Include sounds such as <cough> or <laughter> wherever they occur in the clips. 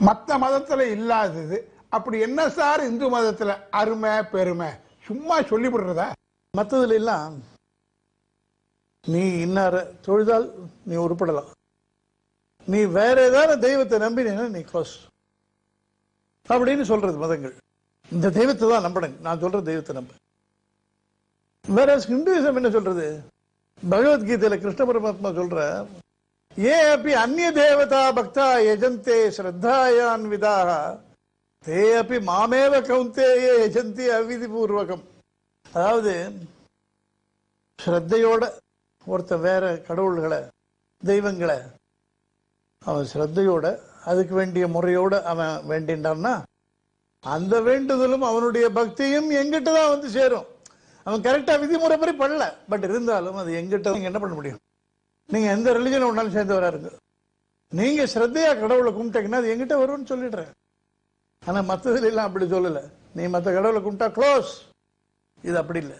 மற்ற மதத்தில் இல்லாதது. அப்படி என்ன சார் இந்து மதத்தில்? அருமை பெருமை. சும்மா சொல்லிவிடுறதா மற்றதுல எல்லாம் நீ இன்னார தொழுதால் நீ உருப்படலாம். நீ வேற ஏதாவது தெய்வத்தை நம்பினீங்கன்னா நீ க்ளோஸ் அப்படின்னு சொல்றது மதங்கள். இந்த தெய்வத்தை தான் நம்பணும் நான் சொல்ற தெய்வத்தை நம்ப வேற ஹிந்துயிசம் என்ன சொல்றது? பகவத்கீதையில கிருஷ்ண பரமாத்மா சொல்ற ஏ அப்படி अन्य தேவதா பக்தா யஜந்தே श्रद्धायान्विताः விதாக தே அப்படி மாமேவ கௌந்தேய யஜந்தி அவிதிபூர்வகம் அதாவது ஸ்ரத்தையோட ஒருத்த வேற கடவுள்களை தெய்வங்களை அவன் ஸ்ரத்தையோட அதுக்கு வேண்டிய முறையோட அவன் வேண்டின்றான்னா அந்த வேண்டுதலும் அவனுடைய பக்தியும் எங்கிட்ட தான் வந்து சேரும். அவன் கரெக்டாக விதிமுறைப்படி பண்ணல பட் இருந்தாலும் அது எங்கிட்ட என்ன பண்ண முடியும்? நீங்க எந்த ரிலிஜன் ஒன்னாலும் சேர்ந்தவரா இருக்கு நீங்க ஸ்ரத்தையா கடவுளை கும்பிட்டீங்கன்னா அது எங்கிட்ட வரும்னு சொல்லிடுறேன். ஆனா மத்ததுல எல்லாம் அப்படி சொல்லல. நீ மத்த கடவுளை கும்பிட்டா க்ளோஸ் இது அப்படி இல்லை.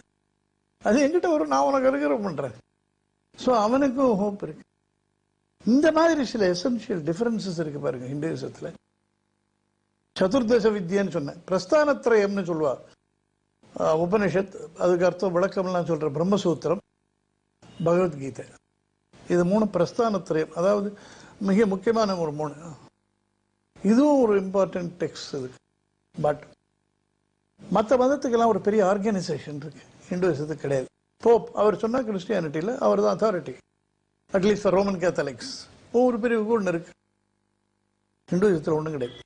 அது எங்கிட்ட வரும் நான் உனக்கு அனுகிரகம் பண்றேன். ஸோ அவனுக்கும் ஹோப் இருக்கு. இந்த மாதிரி சில எசென்ஷியல் டிஃபரன்சஸ் இருக்கு பாருங்க ஹிந்துயிசத்துல. சதுர்தச வித்யன்னு சொன்னேன். பிரஸ்தானத்ரயம்னு சொல்லுவா உபனிஷத் அதுக்கு அர்த்தம் விளக்கம்லாம் சொல்ற பிரம்மசூத்திரம் பகவத்கீதை. இது மூணு பிரஸ்தானத்ரயம் அதாவது மிக முக்கியமான ஒரு மூணு. இதுவும் ஒரு இம்பார்ட்டன்ட் டெக்ஸ்ட் இதுக்கு பட் மற்ற மதத்துக்கெல்லாம் ஒரு பெரிய ஆர்கனைசேஷன் இருக்கு. இந்துவிசத்துக்கு கிடையாது. போப் அவர் சொன்னால் கிறிஸ்டியானிட்டியில் அவர் தான் authority at least for Roman Catholics ஒவ்வொரு பிரிவுக்கு ஒன்று இருக்கு. இந்துவிசத்தில் ஒன்றும் கிடையாது.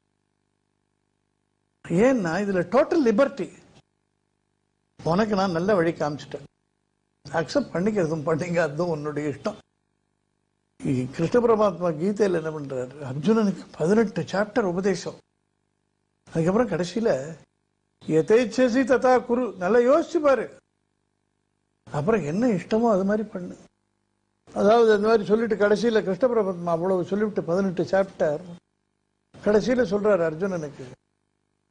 ஏன்னா இதில் டோட்டல் லிபர்ட்டி உனக்கு நான் நல்ல வழி காமிச்சிட்டேன். அக்செப்ட் பண்ணிக்கிறதும் பண்ணிக்காததும் உன்னுடைய இஷ்டம். கிருஷ்ண பரமாத்மா கீதையில் என்ன பண்ணுறாரு அர்ஜுனனுக்கு பதினெட்டு சாப்டர் உபதேசம் அதுக்கப்புறம் கடைசியில் எதேச்சசி ததா குரு நல்லா யோசிச்சு பாரு அப்புறம் என்ன இஷ்டமோ அது மாதிரி பண்ணு அதாவது அந்த மாதிரி சொல்லிட்டு கடைசியில் கிருஷ்ண பரமாத்மா அவ்வளவு சொல்லிவிட்டு பதினெட்டு சாப்டர் கடைசியில் சொல்றாரு அர்ஜுனனுக்கு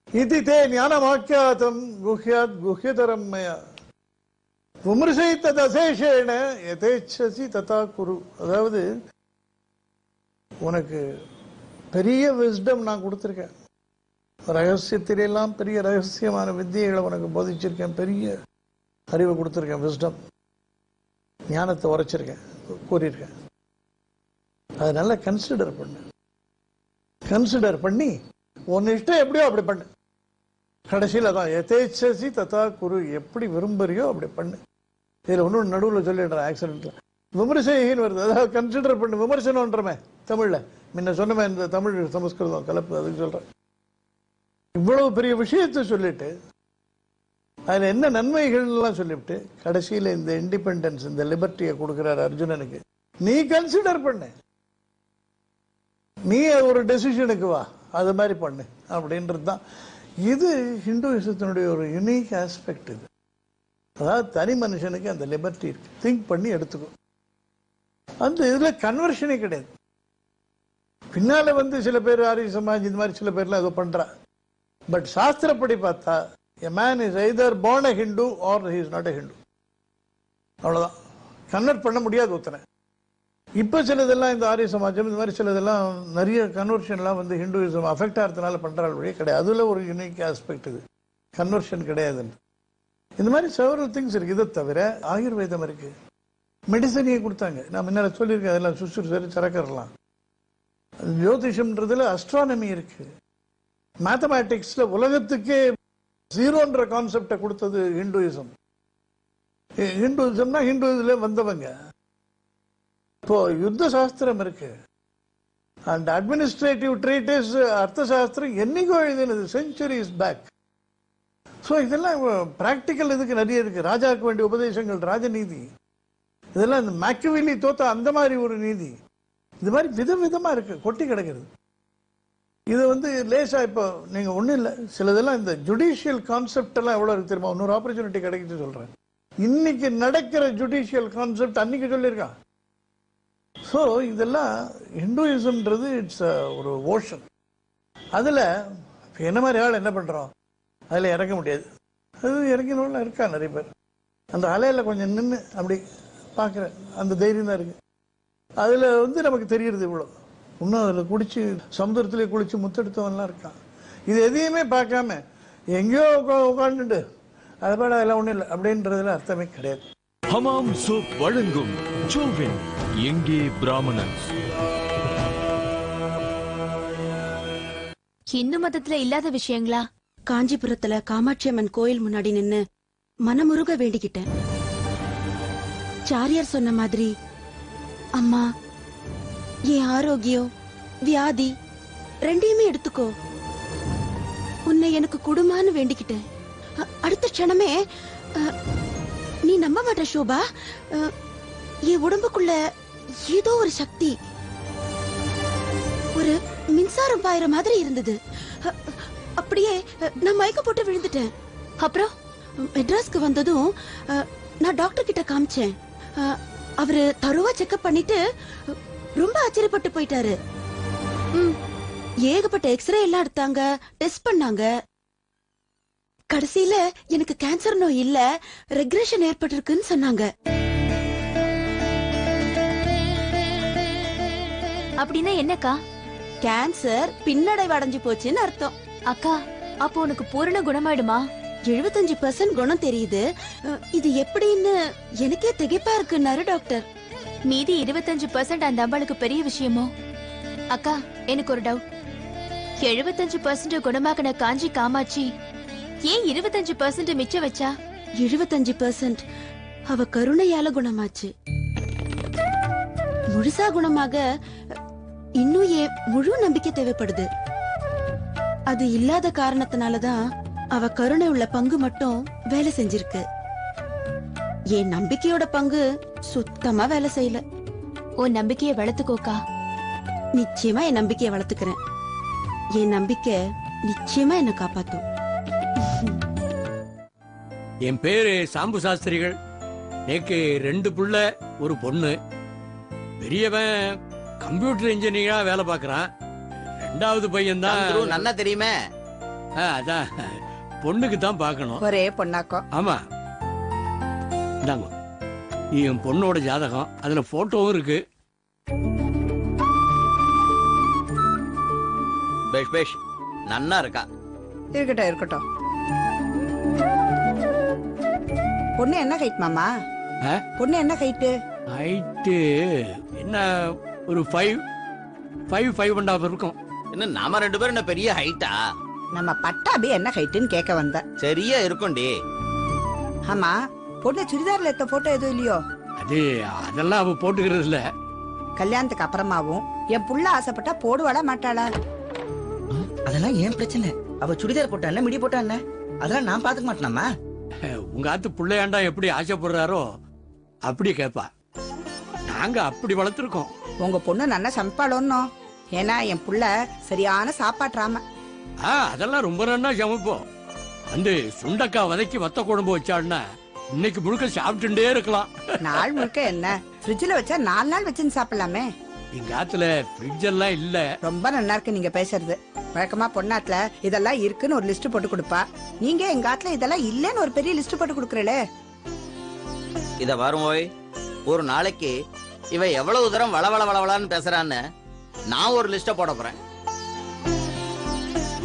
இது தே ஞானமாக்கியாதம் குஹ்யாத் குஹ்யதரம் மயா விமர்சை தசேஷன எதேச்சசி ததா குரு. அதாவது உனக்கு பெரிய விஸ்டம் நான் கொடுத்துருக்கேன். ரகசியத்திலெல்லாம் பெரிய ரகசியமான வித்தியைகளை உனக்கு போதிச்சிருக்கேன். பெரிய அறிவை கொடுத்துருக்கேன் விஸ்டம் ஞானத்தை உரைச்சிருக்கேன் கூறியிருக்கேன். அதை நல்லா கன்சிடர் பண்ணு. கன்சிடர் பண்ணி உன் இஷ்டம் எப்படியோ அப்படி பண்ணு. கடைசியில் தான் எதேச்சசி ததா குரு எப்படி விரும்புறியோ அப்படி பண்ணு. இதில் ஒன்றும் நடுவில் சொல்லிடுறேன் ஆக்சிடென்ட்ல விமர்சைன்னு வருது அதாவது கன்சிடர் பண்ணு விமர்சனம்ன்றமே தமிழில். முன்ன சொன்னமே இந்த தமிழ் சமஸ்கிருதம் கலப்பு அதுக்கு சொல்றேன். இவ்வளவு பெரிய விஷயத்தை சொல்லிட்டு அதுல என்ன நன்மைகள் எல்லாம் சொல்லிவிட்டு கடைசியில இந்த இண்டிபெண்டன்ஸ் இந்த லிபர்ட்டியை கொடுக்குறாரு அர்ஜுனனுக்கு நீ கன்சிடர் பண்ணு. நீ ஒரு டெசிஷனுக்கு வா அது மாதிரி பண்ணு. அப்படின்றது தான் இது ஹிந்துவிசத்தினுடைய ஒரு யுனிக் ஆஸ்பெக்ட் இது. அதாவது தனி மனுஷனுக்கு அந்த லிபர்ட்டி இருக்கு. திங்க் பண்ணி எடுத்துக்கும் அந்த இதில் கன்வர்ஷனே கிடையாது. பின்னால் வந்து சில பேர் ஆரிய சமாஜ் இந்த மாதிரி சில பேர்லாம் ஏதோ பண்ணுறா பட் சாஸ்திரப்படி பார்த்தா a man is either born a Hindu or he is not a Hindu அவ்வளோதான் கன்வெர்ட் பண்ண முடியாது ஒருத்தனை. இப்போ சிலதெல்லாம் இந்த ஆரிய சமாஜம் இந்த மாதிரி சிலதெல்லாம் நிறைய கன்வர்ஷன்லாம் வந்து ஹிந்துவிசம் அஃபெக்ட் ஆகிறதுனால பண்ணுறாள் வழியே கிடையாது. அதில் ஒரு யூனிக் ஆஸ்பெக்ட் இது. கன்வர்ஷன் கிடையாதுன்னு. இந்த மாதிரி செவரல் திங்ஸ் இருக்கு. இதை தவிர ஆயுர்வேதம் இருக்கு. மெடிசனையே கொடுத்தாங்க. நான் முன்னால சொல்லியிருக்கேன். அதெல்லாம் சுசுறு சரி சரக்கரலாம் ஜோதிஷம்ன்றதுல அஸ்ட்ரானமி இருக்கு. மேத்தமேட்டிக்ஸில் உலகத்துக்கே ஜீரோன்ற கான்செப்டை கொடுத்தது ஹிந்துயிசம் ஹிந்துயிசம்னா ஹிந்து வந்தவங்க. இப்போ யுத்த சாஸ்திரம் இருக்கு. அண்ட் அட்மினிஸ்ட்ரேட்டிவ் ட்ரீட்டிஸ் அர்த்த சாஸ்திரம் என்னைக்கோ எழுதினது செஞ்சுரிஸ் பேக் ஸோ இதெல்லாம் ப்ராக்டிக்கல் இதுக்கு நிறைய இருக்கு. ராஜாவுக்கு வேண்டிய உபதேசங்கள் ராஜநீதி. இதெல்லாம் இந்த மேக்கவிலி தோத்த அந்த மாதிரி ஒரு நீதி. இது மாதிரி விதவிதமா இருக்கு. கொட்டி கிடக்குது இது வந்து லேசா இப்போ நீங்க ஒன்றும் இல்லை. சிலதெல்லாம் இந்த ஜுடிஷியல் கான்செப்ட் எல்லாம் எவ்வளோ இருக்கு தெரியுமா? இன்னொரு ஆப்பர்ச்சுனிட்டி கிடைக்குது சொல்றேன். இன்னைக்கு நடக்கிற ஜுடிஷியல் கான்செப்ட் அன்னைக்கு சொல்லியிருக்கான். ஸோ இதெல்லாம் ஹிந்துயிசம்ன்றது இட்ஸ் ஒரு ஓஷன் அதில் என்ன மாதிரி ஆள் என்ன பண்ணுறோம் அதில் இறக்க முடியாது. அது இறங்கினவங்க இருக்கா நிறைய பேர். அந்த அலையில் கொஞ்சம் நின்று அப்படி பார்க்குறேன் அந்த தைரியம் தான் இருக்குது அதில் வந்து நமக்கு தெரியுறது இவ்வளோ. இன்னும் அதில் குடிச்சு சமுத்திரத்திலே குளித்து முத்தெடுத்தவன்லாம் இருக்கான். இது எதையுமே பார்க்காம எங்கேயோ உட்காந்துட்டு அதை பாட அதெல்லாம் ஒன்றும் இல்லை. அப்படின்றதுல அர்த்தமே கிடையாது. ஹமாம் சோப் வழங்கும் ஜோவின். எங்கே பிராமணன்ஸ் இந்து மதத்துல இல்லாத விஷயங்களா? காஞ்சிபுரத்துல காமாட்சி அம்மன் கோயில் முன்னாடி நின்னு மனமுருக வேண்டிக்கிட்டேன். சாரியார் சொன்ன மாதிரி அம்மா என் ஆரோக்கியம் வியாதி ரெண்டையுமே எடுத்துக்கோ. உன்னை எனக்கு குடுமான்னு வேண்டிக்கிட்டேன். அடுத்த க்ஷணமே நீ நம்ப மாட்ட சோபா என் உடம்புக்குள்ள ஏதோ ஒரு சக்தி. ஒரு மின்சாரம் பாயிற மாதிரி இருந்தது. அப்படியே நான் மயக்க போட்டு விழுந்துட்டேன். அப்புறம் மெட்ராஸ்க்கு வந்ததும் நான் டாக்டர் கிட்ட காமிச்சேன். அவரு தருவா செக்அப் பண்ணிட்டு ரொம்ப ஆச்சரியப்பட்டு போயிட்டாரு. ஏகப்பட்ட எக்ஸ்ரே எல்லாம் எடுத்தாங்க டெஸ்ட் பண்ணாங்க. கடைசியில எனக்கு கேன்சர் நோய் இல்ல ரெக்ரெஷன் ஏற்பட்டிருக்குன்னு சொன்னாங்க. அப்படின்னா என்னக்கா? கேன்சர் பின்னடைவு அடைஞ்சு போச்சுன்னு அர்த்தம். அக்கா அப்போ உனக்கு பூரண குணமாயிடுமா? எழுபத்தஞ்சு பர்சன்ட் குணம் தெரியுது. இது எப்படின்னு எனக்கே திகைப்பா இருக்குன்னாரு டாக்டர். மீதி இருபத்தஞ்சு பர்சன்ட் அந்த அம்பாளுக்கு பெரிய விஷயமோ? அக்கா எனக்கு ஒரு டவுட் எழுபத்தஞ்சு பர்சன்ட் குணமாக்கின காஞ்சி காமாட்சி ஏன் இருபத்தஞ்சு பர்சன்ட் மிச்சம் வச்சா? எழுபத்தஞ்சு பர்சன்ட் அவ கருணையால குணமாச்சு. முழுசா குணமாக இன்னும் ஏன் முழு நம்பிக்கை தேவைப்படுது. அது இல்லாத காரணத்தினாலதான் அவ கருணை உள்ள பங்கு மட்டும் வேலை செஞ்சிருக்கு. என் நம்பிக்கையோட பங்கு சுத்தமா வேலை செய்யல. உன் நம்பிக்கையை வளர்த்துக்கோக்கா. நிச்சயமா என் நம்பிக்கையை வளர்த்துக்கிறேன். என் நம்பிக்கை நிச்சயமா என்ன காப்பாத்தும். என் பேரு சாம்பு சாஸ்திரிகள். எனக்கு ரெண்டு புள்ள ஒரு பொண்ணு. பெரியவன் கம்ப்யூட்டர் இன்ஜினியரா வேலை பார்க்கறான். ரெண்டாவது பையன் தான் நன்னா தெரியுமே? அதான். பொண்ணுக்கு தான் பார்க்கணும். ஒரே பொண்ணாக்கம் ஆமா. இந்தாங்க. என் பொண்ணோட ஜாதகம் அதுல போட்டோவும் இருக்கு. பேஷ் பேஷ். நன்னா இருக்கா? இருக்கட்டும் இருக்கட்டும். பொண்ணு என்ன ஹைட் மாமா? ஆ? பொண்ணு என்ன ஹைட்டு ஹைட்டு என்ன? ஒரு five five five and half இருக்கும். என்ன நாம ரெண்டு பேரும் என்ன பெரிய ஹைட்டா நம்ம பட்டாபி என்ன ஹைட்டுன்னு கேட்க வந்த சரியா இருக்கும்டி. ஆமா பொண்ணு சுடிதார்ல எடுத்த போட்டோ எதுவும் இல்லையோ? அது அதெல்லாம் அவ போட்டுக்கிறது இல்ல. கல்யாணத்துக்கு அப்புறமாவும் என் புள்ள ஆசைப்பட்டா போடுவாளா மாட்டாளா? அதெல்லாம் ஏன் பிரச்சனை? அவ சுடிதார் போட்டா என்ன மிடி போட்டா என்ன? அதெல்லாம் நான் பாத்துக்க மாட்டேனாமா? உங்க ஆத்து பிள்ளையாண்டா எப்படி ஆசைப்படுறாரோ அப்படி கேட்பா. நாங்க அப்படி வளர்த்துருக்கோம். உங்க பொண்ணு நல்லா சமைப்பாளோன்னோ? ஏன்னா என் புள்ள சரியான சாப்பாட்டுறாம ஆ அதெல்லாம் ரொம்ப நன்னா சமைப்போம். வந்து சுண்டக்காய் வதக்கி வத்த குழம்பு வச்சாள்னா இன்னைக்கு முழுக்க சாப்பிட்டுட்டே இருக்கலாம். நாள் முழுக்க என்ன? ஃப்ரிட்ஜ்ல வச்சா நாலு நாள் வச்சுன்னு சாப்பிடலாமே. எங்க ஆத்துல ஃப்ரிட்ஜ் எல்லாம் இல்ல. ரொம்ப நல்லா இருக்கு நீங்க பேசுறது. வழக்கமா பொண்ணாத்துல இதெல்லாம் இருக்குன்னு ஒரு லிஸ்ட் போட்டு கொடுப்பா. நீங்க எங்க ஆத்துல இதெல்லாம் இல்லன்னு ஒரு பெரிய லிஸ்ட் போட்டு கொடுக்கறே இத வரும் ஓய் ஒரு நாளைக்கு இவ எவ்வளவு தூரம் வளவள வளவளான்னு பேசுறான்னு நான் ஒரு லிஸ்ட போட போறேன்.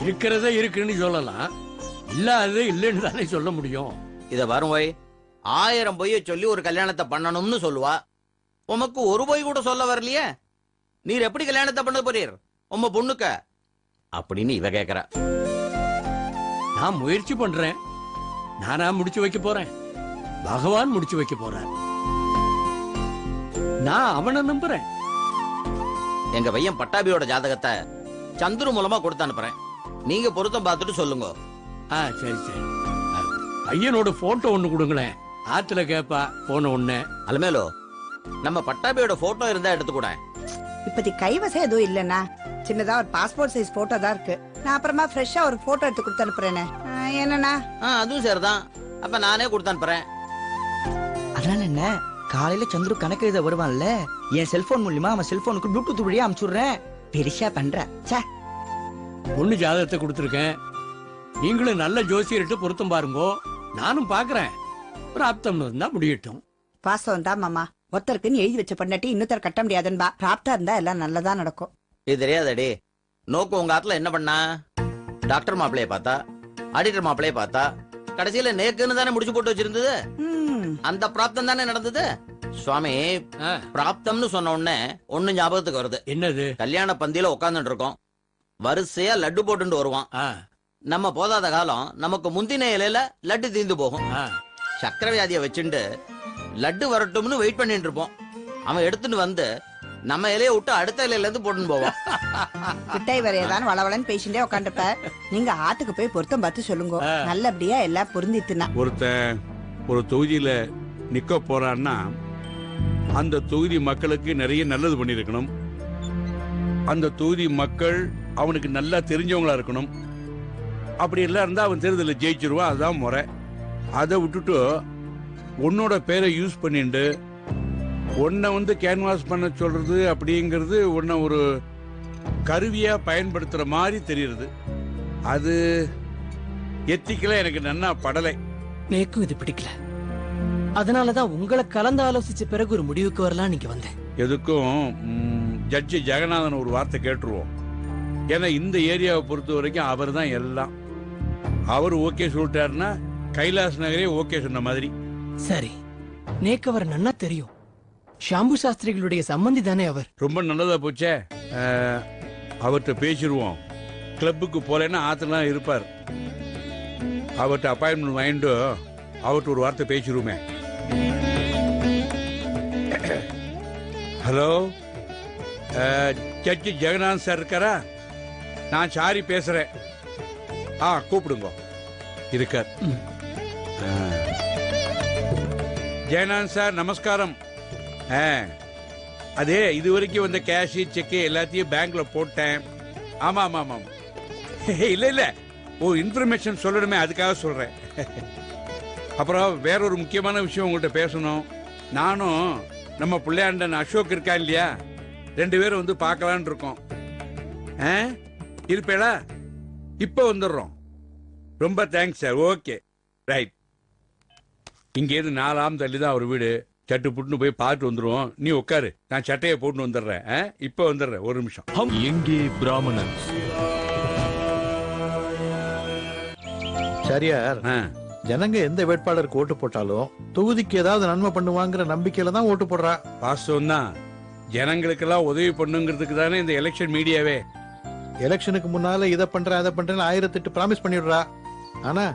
இருக்கிறதே இருக்குன்னு சொல்லலாம். இல்லாததே இல்லைன்னு தானே சொல்ல முடியும். இத வரும் ஓய். ஆயிரம் பொய்ய சொல்லி ஒரு கல்யாணத்தை பண்ணணும்னு சொல்லுவா. உமக்கு ஒரு பொய் கூட சொல்ல வரலையே. நீர் எப்படி கல்யாணத்தை பண்ண போறீர்? உம்ம பொண்ணுக்க. அப்படின்னு இவ கேக்குறா. நான் முயற்சி பண்றேன். நானா முடிச்சு வைக்க போறேன். பகவான் முடிச்சு வைக்க போறார். நான் அவனை நம்புறேன். எங்க பையன் பட்டாபியோட ஜாதகத்தை சந்துரு மூலமா கொடுத்து அனுப்புறேன். நீங்க பொருத்தம் பார்த்துட்டு சொல்லுங்க. ஆ சரி சரி. பையனோட போட்டோ ஒண்ணு கொடுங்களேன். ஆத்துல கேப்பா போன உடனே. அலமேலோ நம்ம பட்டாபியோட போட்டோ இருந்தா எடுத்துக்கூட. இப்பத்தி கைவசம் எதுவும் இல்லனா சின்னதா ஒரு பாஸ்போர்ட் சைஸ் போட்டோ தான் இருக்கு. நான் அப்புறமா ஃப்ரெஷ்ஷா ஒரு போட்டோ எடுத்து கொடுத்து அனுப்புறேனே ஆ, என்னண்ணா? ஆ அதுவும் சரிதான். அப்ப நானே கொடுத்து அனுப்புறேன். அதனால என்ன? காலையில சந்துரு கணக்கு எழுத வருவான்ல? என் செல்போன் மூலியமா அவன் செல்போனுக்கு ப்ளூடூத் வழியா அனுப்பிச்சுடுறேன் பெருசா பண்ற. ச்சே. பொண்ணு ஜாதகத்தை கொடுத்துருக்கேன். நீங்களும் நல்ல ஜோசியர்கிட்ட பொருத்தம் பாருங்கோ. நானும் பாக்குறேன். பிராப்தம் இருந்தா முடியட்டும். வாஸ்தவம் தான் மாமா. ஒருத்தருக்குன்னு எழுதி வச்ச பண்ணாட்டி இன்னொருத்தர் கட்ட முடியாதுன்பா. ராப்டா இருந்தா எல்லாம் நல்லதா நடக்கும். இது தெரியாதடி. நோக்கு உங்க ஆத்துல என்ன பண்ணா? டாக்டர் மாப்பிளைய பார்த்தா? ஆடிட்டர் மாப்பிளைய பார்த்தா? கடைசியில நேக்குன்னு தானே முடிச்சு போட்டு வச்சிருந்தது? ம், அந்த பிராப்தம் தானே நடந்தது? சுவாமி பிராப்தம்னு சொன்ன உடனே ஒண்ணு ஞாபகத்துக்கு வருது. என்னது? கல்யாண பந்தியில உட்கார்ந்துட்டு இருக்கோம். வரிசையா லட்டு போட்டுட்டு வருவான் நம்ம போதாத காலம் நமக்கு முந்தின இலையில லட்டு தீந்து போகும். ஆ. சக்கரை வியாதிய வச்சுண்டு லட்டு வரட்டும்னு வெயிட் பண்ணிட்டு இருப்போம். அவன் எடுத்துட்டு வந்து நம்ம இலைய விட்டு அடுத்த இலையில இருந்து போட்டுன்னு போவான் கிட்டை வரையதான் வளவளன்னு பேசிட்டே உட்காந்துப்ப நீங்க ஆத்துக்கு போய் பொருத்தம் பார்த்து சொல்லுங்க. நல்லபடியா எல்லாம் பொருந்தித்துனா ஒருத்தன் ஒரு தொகுதியில நிக்க போறான்னா அந்த தொகுதி மக்களுக்கு நிறைய நல்லது பண்ணியிருக்கணும். அந்த தொகுதி மக்கள் அவனுக்கு நல்லா தெரிஞ்சவங்களா இருக்கணும். அப்படி எல்லாம் இருந்தா அவன் தேர்தலில் ஜெயிச்சிருவான். அதுதான் முறை. அதை விட்டுட்டு உன்னோட பேரை யூஸ் பண்ணிட்டு உன்னை வந்து கேன்வாஸ் பண்ண சொல்றது அப்படிங்கிறது உன்னை ஒரு கருவியா பயன்படுத்துற மாதிரி தெரியுது அது எத்திக்கல எனக்கு நன்னா படலை. நேக்கும் இது பிடிக்கல. அதனாலதான் உங்களை கலந்து ஆலோசிச்ச பிறகு ஒரு முடிவுக்கு வரலாம் நீங்க வந்தேன். எதுக்கும் ஜட்ஜி ஜெகநாதன் ஒரு வார்த்தை கேட்டுருவோம். ஏன்னா இந்த ஏரியாவை பொறுத்த வரைக்கும் அவர் தான் எல்லாம். அவர் ஓகே சொல்லிட்டாருன்னா கைலாஸ் நகரே ஓகே சொன்ன மாதிரி. சரி நேக்கு அவர் நன்னா தெரியும். ஷாம்பு சாஸ்திரிகளுடைய சம்பந்தி தானே அவர்? ரொம்ப நல்லதா போச்சே. அஹ், அவர்கிட்ட பேசிடுவோம் கிளப்புக்கு போலேன்னா ஆத்தெல்லாம் இருப்பார். அவர்கிட்ட அப்பாயின்மெண்ட் வாங்கிட்டு அவர்கிட்ட ஒரு வார்த்தை பேசிடுவோமே ஹலோ? ஜட்ஜி ஜெகநாதன் சார் இருக்காரா? நான் சாரி பேசுறேன். ஆ கூப்பிடுங்க. இருக்கார். ம். ஆ. சார் நமஸ்காரம். அதே இது வரைக்கும் வந்த கேஷ் செக்கு எல்லாத்தையும் பேங்க்ல போட்டேன். ஆமா ஆமா ஆமா <laughs> இல்ல இல்ல. ஓ இன்ஃபர்மேஷன் சொல்லணுமே அதுக்காக சொல்றேன். <laughs> அப்புறம் வேற ஒரு முக்கியமான விஷயம் உங்கள்கிட்ட பேசணும். நானும் நம்ம பிள்ளையாண்டன் அசோக் இருக்கான் இல்லையா? ரெண்டு பேரும் வந்து பார்க்கலான் இருக்கோம். ஆ? இருப்பேளா? இப்போ வந்துடுறோம். ரொம்ப தேங்க்ஸ் சார் ஓகே ரைட் இங்கேருந்து நாலாம் தள்ளி தான் அவர் வீடு. சட்டு புட்டுன்னு போய் பார்த்து வந்துருவோம். நீ உட்காரு. நான் சட்டையை போட்டு வந்துடுறேன்? இப்போ வந்துடுறேன். ஒரு நிமிஷம். எங்கே பிராமணன்ஸ் சரியார். ஆ, ஜனங்க எந்த வேட்பாளருக்கு ஓட்டு போட்டாலும் தொகுதிக்கு ஏதாவது நன்மை பண்ணுவாங்கிற நம்பிக்கையில தான் ஓட்டு போடுறா. வாஸ்தவம் தான் ஜனங்களுக்கெல்லாம் உதவி பண்ணுங்கிறதுக்கு தானே இந்த எலெக்ஷன் மீடியாவே எலெக்ஷனுக்கு முன்னால இதை பண்றேன் அதை பண்றேன்னு ஆயிரத்தெட்டு ப்ராமிஸ் பண்ணிடுறா. ஆனா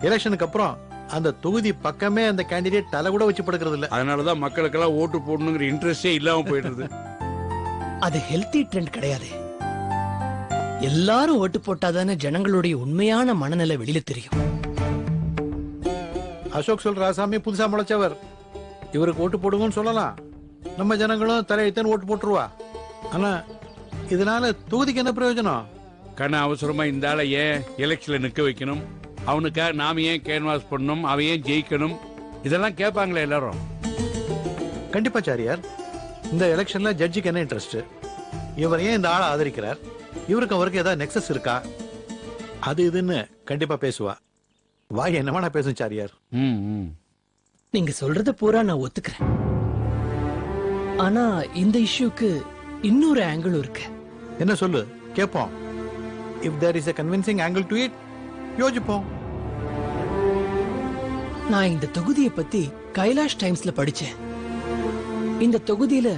எலெக்ஷனுக்கு அப்புறம் அந்த தொகுதி பக்கமே அந்த கேண்டிடேட் தலை கூட வச்சு படுக்கிறது இல்ல அதனாலதான் மக்களுக்கெல்லாம் ஓட்டு போடணுங்கிற இன்ட்ரெஸ்டே இல்லாம போயிடுது. அது ஹெல்த்தி ட்ரெண்ட் கிடையாது. எல்லாரும் ஓட்டு போட்டாதானே ஜனங்களுடைய உண்மையான மனநிலை வெளியில தெரியும். அசோக் சொல்ற ஆசாமி புதுசா முளைச்சவர். இவருக்கு ஓட்டு போடுங்கன்னு சொல்லலாம். நம்ம ஜனங்களும் தலையெழுத்தன்னு ஓட்டு போட்டுருவா. ஆனா இதனால தொகுதிக்கு என்ன பிரயோஜனம்? கண்ண அவசரமா இந்த ஆளை ஏன் எலெக்ஷன்ல நிக்க வைக்கணும்? அவனுக்காக நாம ஏன் கேன்வாஸ் பண்ணணும் அவன் ஏன் ஜெயிக்கணும்? இதெல்லாம் கேட்பாங்களே எல்லாரும். கண்டிப்பா சாரியார். இந்த எலெக்ஷன்ல ஜட்ஜிக்கு என்ன இன்ட்ரெஸ்ட் இவர் ஏன் இந்த ஆளை ஆதரிக்கிறார்? இவருக்கு அவருக்கு ஏதாவது நெக்ஸஸ் இருக்கா? அது இதுன்னு கண்டிப்பா பேசுவா. வாய் என்ன வேணா பேசும் சாரியார்? ம், ம். நீங்க சொல்றத பூரா நான் ஒத்துக்கிறேன். ஆனா இந்த இஷ்யூக்கு இன்னொரு ஆங்கிள் இருக்கு. என்ன சொல்லு? கேட்போம் if there is a convincing angle to it யோசிப்போம். நான் இந்த தொகுதியை பத்தி கைலாஷ் டைம்ஸ்ல படிச்சேன். இந்த தொகுதியில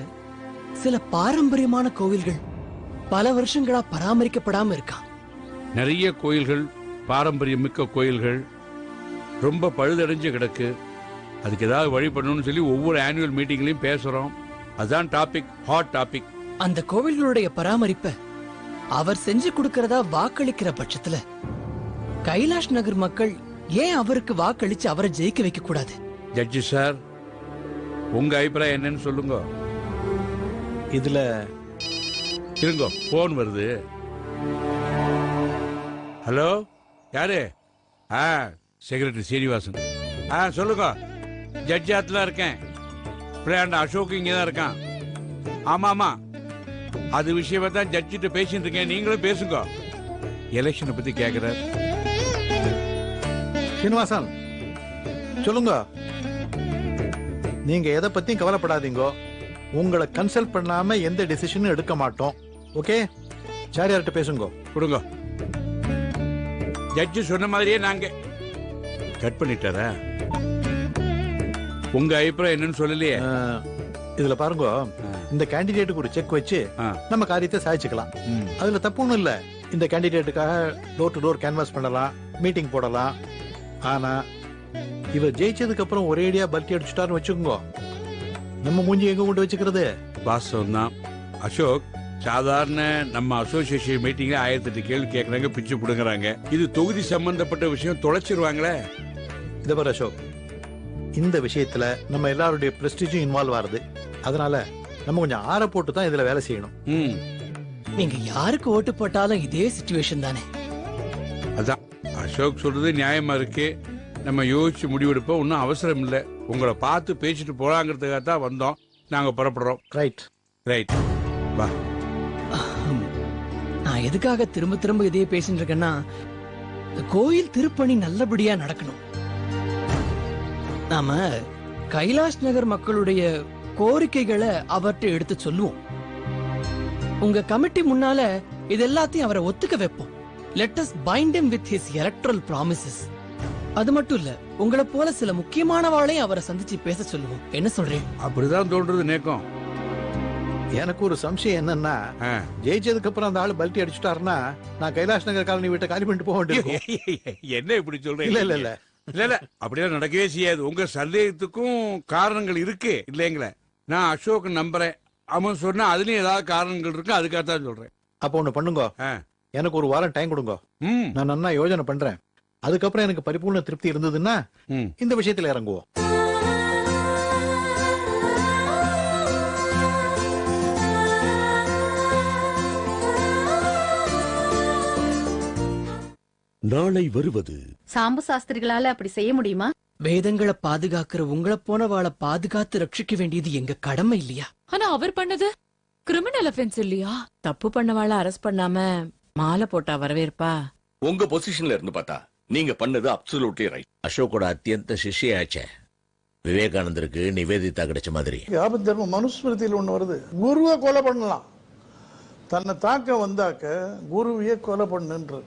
சில பாரம்பரியமான கோவில்கள் பல வருஷங்களா பராமரிக்கப்படாம இருக்கான். நிறைய கோயில்கள் பாரம்பரியமிக்க கோயில்கள் ரொம்ப பழுதடைஞ்சு கிடக்கு. அதுக்கு ஏதாவது வழி பண்ணணும்னு சொல்லி ஒவ்வொரு ஆனுவல் மீட்டிங்லயும் பேசுறோம். அதான் டாபிக் ஹாட் டாபிக் அந்த கோவில்களுடைய பராமரிப்ப அவர் செஞ்சு கொடுக்கறதா வாக்களிக்கிற பட்சத்துல கைலாஷ் நகர் மக்கள் ஏன் அவருக்கு வாக்களிச்சு அவரை ஜெயிக்க வைக்க கூடாது ஜட்ஜி சார் உங்க அபிப்பிராயம் என்னன்னு சொல்லுங்க. இதுல இருங்க போன் வருது. ஹலோ யாரு? ஆ செக்ரட்டரி சீனிவாசன். ஆ சொல்லுங்க. ஜட்ஜி ஆத்துல இருக்கேன். பிள்ளையாண்ட அசோக் இங்கே தான் இருக்கான். ஆமா ஆமா. அது விஷயமா தான் ஜட்ஜிட்ட பேசிட்டு இருக்கேன். நீங்களும் பேசுங்க. எலெக்ஷனை பத்தி கேக்குறார். சீனிவாசன் சொல்லுங்க. நீங்க எதை பத்தியும் கவலைப்படாதீங்க. உங்களை கன்சல்ட் பண்ணாம எந்த டெசிஷனும் எடுக்க மாட்டோம். ஓகே சாரியார்கிட்ட பேசுங்க. கொடுங்க. ஜட்ஜு சொன்ன மாதிரியே நாங்க. கட் பண்ணிட்டாரா? உங்க அபிப்பிராயம் என்னன்னு சொல்லலையே. அஹ், இதுல பாருங்க. இந்த கேண்டிடேட்டுக்கு ஒரு செக் வச்சு ஆ. நம்ம காரியத்தை சாதிச்சுக்கலாம். அதுல தப்பு ஒண்ணும் இல்ல. இந்த கேண்டிடேட்டுக்காக டோர் டு டோர் கேன்வாஸ் பண்ணலாம் மீட்டிங் போடலாம். ஆனா இவர் ஜெயிச்சதுக்கு அப்புறம் ஒரேடியா பல்ட்டி அடிச்சுட்டாருன்னு வச்சுக்கோங்க. நம்ம மூஞ்சி எங்க கொண்டு வச்சுக்கிறது? வாஸ்தவம் தான். அசோக் சாதாரண நம்ம அசோசியேஷன் மீட்டிங்ல ஆயிரத்தி எட்டு கேள்வி கேட்கறாங்க பிச்சு புடுங்குறாங்க. இது தொகுதி சம்பந்தப்பட்ட விஷயம் தொலைச்சிருவாங்களே? இத பாரு அசோக். இந்த விஷயத்துல நம்ம எல்லாருடைய பிரஸ்டீஜும் இன்வால்வ் ஆகுது. அதனால நம்ம கொஞ்சம் ஆற போட்டு தான் இதுல வேலை செய்யணும். ம். நீங்க யாருக்கு ஓட்டு போட்டாலும் இதே சுச்சுவேஷன் தானே? அதான். அசோக் சொல்றது நியாயமா இருக்கு. நம்ம யோசிச்சு முடிவெடுப்போம். ஒன்றும் அவசரம் இல்லை. உங்களை பார்த்து பேசிட்டு போலாங்கிறதுக்காக தான் வந்தோம். நாங்க புறப்படுறோம். ரைட் ரைட் வா. நான் எதுக்காக திரும்ப திரும்ப இதையே பேசிட்டு இருக்கேன்னா இந்த கோயில் திருப்பணி நல்லபடியா நடக்கணும். நாம கைலாஷ் நகர் மக்களுடைய கோரிக்கைகளை அவர்கிட்ட எடுத்து சொல்லுவோம். உங்க கமிட்டி முன்னால இது எல்லாத்தையும் அவரை ஒத்துக்க வைப்போம். Let us bind him with his electoral promises அது மட்டும் இல்ல உங்களை போல சில முக்கியமானவாளையும் அவரை சந்திச்சு பேச சொல்லுவோம். என்ன சொல்றேன் அப்படிதான் தோன்றது நேக்கம். எனக்கு ஒரு சம்சயம் என்னன்னா ஜெயிச்சதுக்கு அப்புறம் அந்த ஆளு பல்ட்டி அடிச்சுட்டாருன்னா நான் கைலாஷ் நகர் காலனி வீட்டை காலி பண்ணிட்டு போக வேண்டியிருக்கும். என்ன இப்படி சொல்றீங்க? இல்ல, இல்ல, இல்ல. இல்ல இல்ல அப்படியெல்லாம் நடக்கவே செய்யாது. உங்க சந்தேகத்துக்கும் காரணங்கள் இருக்கு இல்லைங்களே. நான் அசோக் நம்புறேன். அவன் சொன்னா அதுலயும் ஏதாவது காரணங்கள் இருக்கு? அதுக்காக தான் சொல்றேன். அப்போ ஒண்ணு பண்ணுங்க. எனக்கு ஒரு வாரம் டைம் கொடுங்க. நான் நன்னா யோசனை பண்றேன். அதுக்கப்புறம் எனக்கு பரிபூர்ண திருப்தி இருந்ததுன்னா இந்த விஷயத்துல இறங்குவோம். நாளை வருவது சாம்பு சாஸ்திரிகளால அப்படி செய்ய முடியுமா? வேதங்களை பாதுகாக்கிற உங்களை போனவாளை பாதுகாத்து ரட்சிக்க வேண்டியது எங்க கடமை இல்லையா? ஆனா அவர் பண்ணது கிரிமினல் அஃபென்ஸ் இல்லையா? தப்பு பண்ணவாள அரெஸ்ட் பண்ணாம மாலை போட்டா வரவேற்பா? உங்க பொசிஷன்ல இருந்து பார்த்தா நீங்க பண்ணது அப்சல்யூட்லி ரைட் அசோக்கோட அத்தியந்த சிஷ்யாச்சே விவேகானந்தருக்கு நிவேதிதா கிடைச்ச மாதிரி. ஆபத் தர்மம் மனுஸ்மிருதியில் ஒண்ணு வருது. குருவை கொலை பண்ணலாம். தன்னை தாக்க வந்தாக்க குருவையே கொலை பண்ணுன்றது